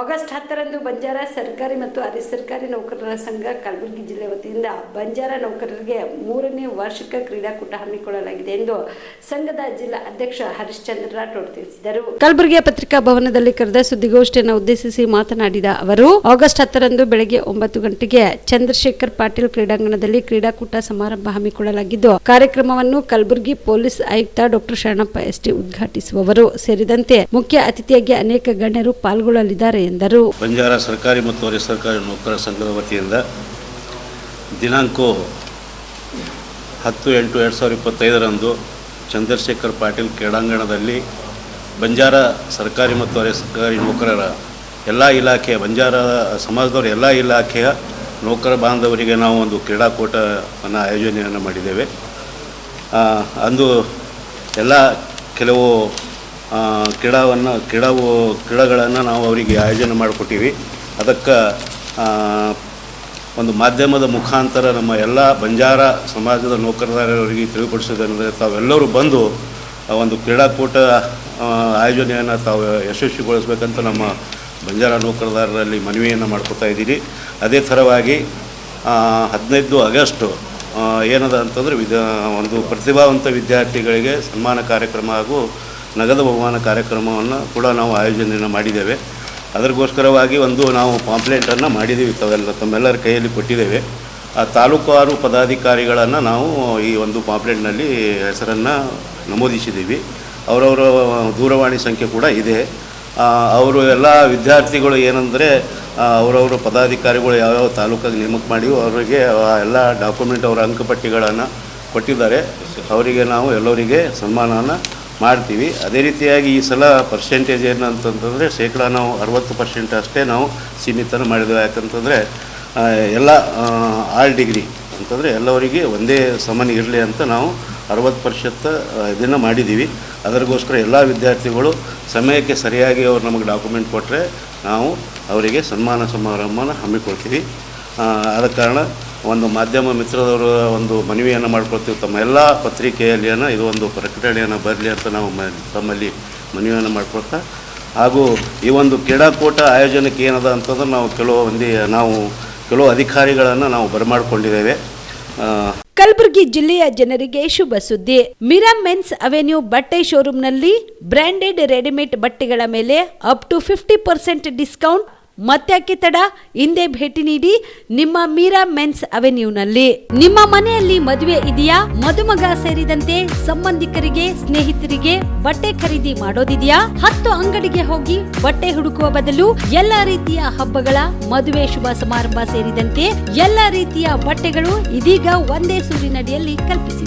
August ಹತ್ತರಂದು ಬಂಜಾರ ಸರ್ಕಾರಿ ಮತ್ತು ಅರೆ ಸರ್ಕಾರಿ ನೌಕರರ ಸಂಘ ಕಲಬುರಗಿ ಜಿಲ್ಲೆ ವತಿಯಿಂದ ಬಂಜಾರ ನೌಕರರಿಗೆ ಮೂರನೇ ವಾರ್ಷಿಕ ಕ್ರೀಡಾಕೂಟ ಹಮ್ಮಿಕೊಳ್ಳಲಾಗಿದೆ ಎಂದು ಸಂಘದ ಜಿಲ್ಲಾ ಅಧ್ಯಕ್ಷ ಹರಿಶ್ಚಂದ್ರ ರಾಠೋಡ್ ತಿಳಿಸಿದರು. ಕಲಬುರಗಿಯ ಪತ್ರಿಕಾ ಭವನದಲ್ಲಿ ಕರೆದ ಸುದ್ದಿಗೋಷ್ಠಿಯನ್ನು ಉದ್ದೇಶಿಸಿ ಮಾತನಾಡಿದ ಅವರು, ಆಗಸ್ಟ್ ಹತ್ತರಂದು ಬೆಳಗ್ಗೆ ಒಂಬತ್ತು ಗಂಟೆಗೆ ಚಂದ್ರಶೇಖರ್ ಪಾಟೀಲ್ ಕ್ರೀಡಾಂಗಣದಲ್ಲಿ ಕ್ರೀಡಾಕೂಟ ಸಮಾರಂಭ ಹಮ್ಮಿಕೊಳ್ಳಲಾಗಿದ್ದು, ಕಾರ್ಯಕ್ರಮವನ್ನು ಕಲಬುರಗಿ ಪೊಲೀಸ್ ಆಯುಕ್ತ ಡಾಕ್ಟರ್ ಶರಣಪ್ಪ ಎಸ್ಟಿ ಉದ್ಘಾಟಿಸುವವರು ಸೇರಿದಂತೆ ಮುಖ್ಯ ಅತಿಥಿಯಾಗಿ ಅನೇಕ ಗಣ್ಯರು ಪಾಲ್ಗೊಳ್ಳಲಿದ್ದಾರೆ ಎಂದರು. ಬಂಜಾರ ಸರ್ಕಾರಿ ಮತ್ತು ಅರೆ ಸರ್ಕಾರಿ ನೌಕರರ ಸಂಘದ ವತಿಯಿಂದ ದಿನಾಂಕ ಹತ್ತು ಎಂಟು ಎರಡು ಸಾವಿರದ ಇಪ್ಪತ್ತೈದರಂದು ಚಂದ್ರಶೇಖರ್ ಪಾಟೀಲ್ ಕ್ರೀಡಾಂಗಣದಲ್ಲಿ ಬಂಜಾರ ಸರ್ಕಾರಿ ಮತ್ತು ಅರೆ ಸರ್ಕಾರಿ ನೌಕರರ ಎಲ್ಲ ಇಲಾಖೆಯ ಬಂಜಾರ ಸಮಾಜದವರ ಎಲ್ಲ ಇಲಾಖೆಯ ನೌಕರ ಬಾಂಧವರಿಗೆ ನಾವು ಒಂದು ಕ್ರೀಡಾಕೂಟವನ್ನು ಆಯೋಜನೆಯನ್ನು ಮಾಡಿದ್ದೇವೆ. ಅಂದು ಎಲ್ಲ ಕೆಲವು ಕ್ರೀಡಾವನ್ನು ಕ್ರೀಡಾವು ಕ್ರೀಡೆಗಳನ್ನು ನಾವು ಅವರಿಗೆ ಆಯೋಜನೆ ಮಾಡಿಕೊಟ್ಟಿವಿ. ಅದಕ್ಕೆ ಒಂದು ಮಾಧ್ಯಮದ ಮುಖಾಂತರ ನಮ್ಮ ಎಲ್ಲ ಬಂಜಾರ ಸಮಾಜದ ನೌಕರದಾರರಿಗೆ ತಿಳಿಪಡಿಸೋದಂದರೆ ತಾವೆಲ್ಲರೂ ಬಂದು ಒಂದು ಕ್ರೀಡಾಕೂಟ ಆಯೋಜನೆಯನ್ನು ತಾವು ಯಶಸ್ವಿಗೊಳಿಸ್ಬೇಕಂತ ನಮ್ಮ ಬಂಜಾರ ನೌಕರದಾರರಲ್ಲಿ ಮನವಿಯನ್ನು ಮಾಡ್ಕೊತಾ ಇದ್ದೀರಿ. ಅದೇ ಥರವಾಗಿ ಹದಿನೈದು ಆಗಸ್ಟು ಏನದ ಅಂತಂದರೆ ವಿದ್ಯಾ, ಒಂದು ಪ್ರತಿಭಾವಂತ ವಿದ್ಯಾರ್ಥಿಗಳಿಗೆ ಸನ್ಮಾನ ಕಾರ್ಯಕ್ರಮ ಹಾಗೂ ನಗದು ಬಹುಮಾನ ಕಾರ್ಯಕ್ರಮವನ್ನು ಕೂಡ ನಾವು ಆಯೋಜನೆಯನ್ನು ಮಾಡಿದ್ದೇವೆ. ಅದಕ್ಕೋಸ್ಕರವಾಗಿ ಒಂದು ನಾವು ಪಾಂಪ್ಲೆಂಟನ್ನು ಮಾಡಿದ್ದೀವಿ, ತಾವೆಲ್ಲ ತಮ್ಮೆಲ್ಲರ ಕೈಯಲ್ಲಿ ಕೊಟ್ಟಿದ್ದೇವೆ. ಆ ತಾಲೂಕಾರು ಪದಾಧಿಕಾರಿಗಳನ್ನು ನಾವು ಈ ಒಂದು ಪಾಂಪ್ಲೇಟ್ನಲ್ಲಿ ಹೆಸರನ್ನು ನಮೂದಿಸಿದ್ದೀವಿ. ಅವರವರ ದೂರವಾಣಿ ಸಂಖ್ಯೆ ಕೂಡ ಇದೆ. ಅವರು ಎಲ್ಲ ವಿದ್ಯಾರ್ಥಿಗಳು ಏನಂದರೆ ಅವರವರು ಪದಾಧಿಕಾರಿಗಳು ಯಾವ್ಯಾವ ತಾಲೂಕಾಗಿ ನೇಮಕ ಮಾಡಿ ಅವರಿಗೆ ಎಲ್ಲ ಡಾಕ್ಯುಮೆಂಟ್ ಅವರ ಅಂಕಪಟ್ಟಿಗಳನ್ನು ಕೊಟ್ಟಿದ್ದಾರೆ. ಅವರಿಗೆ ನಾವು ಎಲ್ಲರಿಗೆ ಸನ್ಮಾನವನ್ನು ಮಾಡ್ತೀವಿ. ಅದೇ ರೀತಿಯಾಗಿ ಈ ಸಲ ಪರ್ಸೆಂಟೇಜ್ ಏನು ಅಂತಂತಂದರೆ ಶೇಕಡ ನಾವು ಅರವತ್ತು ಪರ್ಸೆಂಟ್ ಅಷ್ಟೇ ನಾವು ಸೀಮಿತನ ಮಾಡಿದ್ದೇವೆ ಯಾಕಂತಂದರೆ ಎಲ್ಲ ಆಲ್ ಡಿಗ್ರಿ ಅಂತಂದರೆ ಎಲ್ಲವರಿಗೆ ಒಂದೇ ಸಮಾನ ಇರಲಿ ಅಂತ ನಾವು ಅರವತ್ತು ಪರ್ಸೆಂಟ್ ಇದನ್ನು ಮಾಡಿದ್ದೀವಿ ಅದರಿಗೋಸ್ಕರ ಎಲ್ಲ ವಿದ್ಯಾರ್ಥಿಗಳು ಸಮಯಕ್ಕೆ ಸರಿಯಾಗಿ ಅವ್ರು ನಮಗೆ ಡಾಕ್ಯುಮೆಂಟ್ ಕೊಟ್ಟರೆ ನಾವು ಅವರಿಗೆ ಸನ್ಮಾನ ಸಮಾರಂಭನ ಹಮ್ಮಿಕೊಳ್ತೀವಿ. ಆದ ಕಾರಣ ಒಂದು ಮಾಧ್ಯಮ ಮಿತ್ರದವರ ಒಂದು ಮನವಿಯನ್ನು ಮಾಡ್ಕೊಳ್ತೀವಿ. ತಮ್ಮ ಎಲ್ಲ ಪತ್ರಿಕೆಯಲ್ಲಿನ ಇದು ಒಂದು ಪ್ರಕಟಣೆಯನ್ನು ಬರಲಿ ಅಂತ ನಾವು ಮ, ತಮ್ಮಲ್ಲಿ ಮನವಿಯನ್ನು ಮಾಡ್ಕೊಳ್ತಾ, ಹಾಗೂ ಈ ಒಂದು ಕ್ರೀಡಾಕೂಟ ಆಯೋಜನಕ್ಕೆ ಏನದ ಅಂತಂದ್ರೆ ನಾವು ಕೆಲವು ಮಂದಿ, ನಾವು ಕೆಲವು ಅಧಿಕಾರಿಗಳನ್ನು ನಾವು ಬರಮಾಡಿಕೊಂಡಿದ್ದೇವೆ. ಕಲಬುರಗಿ ಜಿಲ್ಲೆಯ ಜನರಿಗೆ ಶುಭ ಸುದ್ದಿ. ಮಿರಾ ಮೆನ್ಸ್ ಅವೆನ್ಯೂ ಬಟ್ಟೆ ಶೋರೂಮ್ನಲ್ಲಿ ಬ್ರಾಂಡೆಡ್ ರೆಡಿಮೇಡ್ ಬಟ್ಟೆಗಳ ಮೇಲೆ up to fifty percent discount ಮತ್ತ್ಯಾಕೆ ತಡ, ಹಿಂದೆ ಭೇಟಿ ನೀಡಿ ನಿಮ್ಮ ಮೀರಾ ಮೆನ್ಸ್ ಅವೆನ್ಯೂನಲ್ಲಿ. ನಿಮ್ಮ ಮನೆಯಲ್ಲಿ ಮದುವೆ ಇದೆಯಾ? ಮದುಮಗ ಸೇರಿದಂತೆ ಸಂಬಂಧಿಕರಿಗೆ, ಸ್ನೇಹಿತರಿಗೆ ಬಟ್ಟೆ ಖರೀದಿ ಮಾಡೋದಿದೆಯಾ? ಹತ್ತು ಅಂಗಡಿಗೆ ಹೋಗಿ ಬಟ್ಟೆ ಹುಡುಕುವ ಬದಲು ಎಲ್ಲ ರೀತಿಯ ಹಬ್ಬಗಳ ಮದುವೆ ಶುಭ ಸಮಾರಂಭ ಸೇರಿದಂತೆ ಎಲ್ಲ ರೀತಿಯ ಬಟ್ಟೆಗಳು ಇದೀಗ ಒಂದೇ ಸೂರಿನಡಿಯಲ್ಲಿ